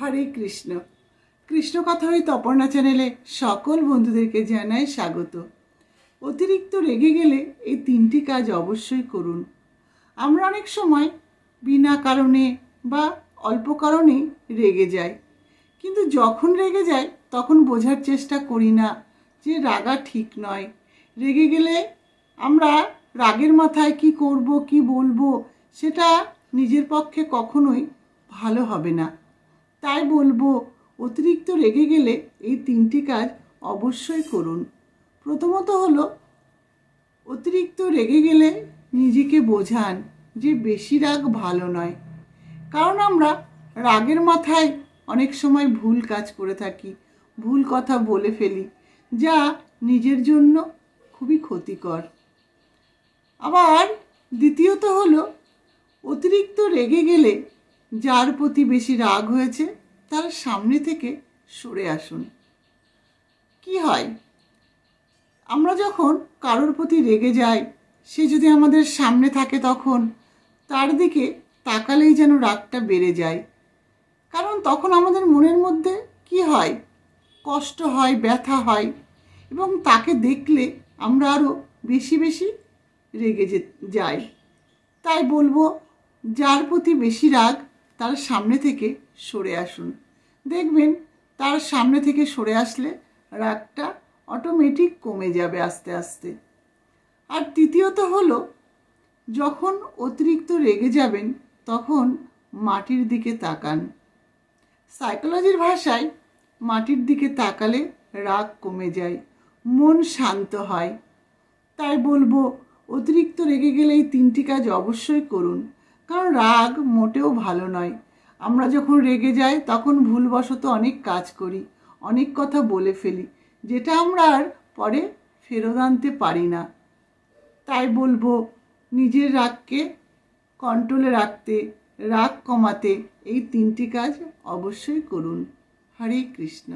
হরে কৃষ্ণ। কৃষ্ণ কথা ওই তপর্ণা চ্যানেলে সকল বন্ধুদেরকে জানাই স্বাগত। অতিরিক্ত রেগে গেলে এই তিনটি কাজ অবশ্যই করুন। আমরা অনেক সময় বিনা কারণে বা অল্প কারণেই রেগে যাই। কিন্তু যখন রেগে যাই, তখন বোঝার চেষ্টা করি না যে রাগা ঠিক নয়। রেগে গেলে আমরা রাগের মাথায় কি করব, কি বলব, সেটা নিজের পক্ষে কখনোই ভালো হবে না। তাই বলব, অতিরিক্ত রেগে গেলে এই তিনটি কাজ অবশ্যই করুন। প্রথমত হলো, অতিরিক্ত রেগে গেলে নিজেকে বোঝান যে বেশি রাগ ভালো নয়। কারণ আমরা রাগের মাথায় অনেক সময় ভুল কাজ করে থাকি, ভুল কথা বলে ফেলি, যা নিজের জন্য খুবই ক্ষতিকর। আবার দ্বিতীয়ত হলো, অতিরিক্ত রেগে গেলে যার প্রতি বেশি রাগ হয়েছে, তার সামনে থেকে সরে আসুন। কি হয়? আমরা যখন কারোর প্রতি রেগে যাই, সে যদি আমাদের সামনে থাকে তখন তার দিকে তাকালেই যেন রাগটা বেড়ে যায়। কারণ তখন আমাদের মনের মধ্যে কি হয়? কষ্ট হয়, ব্যথা হয় এবং তাকে দেখলে আমরা আরও বেশি বেশি রেগে যে, যাই। তাই বলব, যার প্রতি বেশি রাগ তার সামনে থেকে সরে আসুন। দেখবেন তার সামনে থেকে সরে আসলে রাগটা অটোমেটিক কমে যাবে আস্তে আস্তে। আর তৃতীয়ত হলো, যখন অতিরিক্ত রেগে যাবেন, তখন মাটির দিকে তাকান। সাইকোলজির ভাষায় মাটির দিকে তাকালে রাগ কমে যায়, মন শান্ত হয়। তাই বলব, অতিরিক্ত রেগে গেলে এই তিনটি কাজ অবশ্যই করুন। কারণ রাগ মোটেও ভালো নয়। আমরা যখন রেগে যাই, তখন ভুলবশত অনেক কাজ করি, অনেক কথা বলে ফেলি, যেটা আমরা আর পরে ফেরত আনতে পারি না। তাই বলব, নিজের রাগকে কন্ট্রোলে রাখতে, রাগ কমাতে এই তিনটি কাজ অবশ্যই করুন। হরে কৃষ্ণ।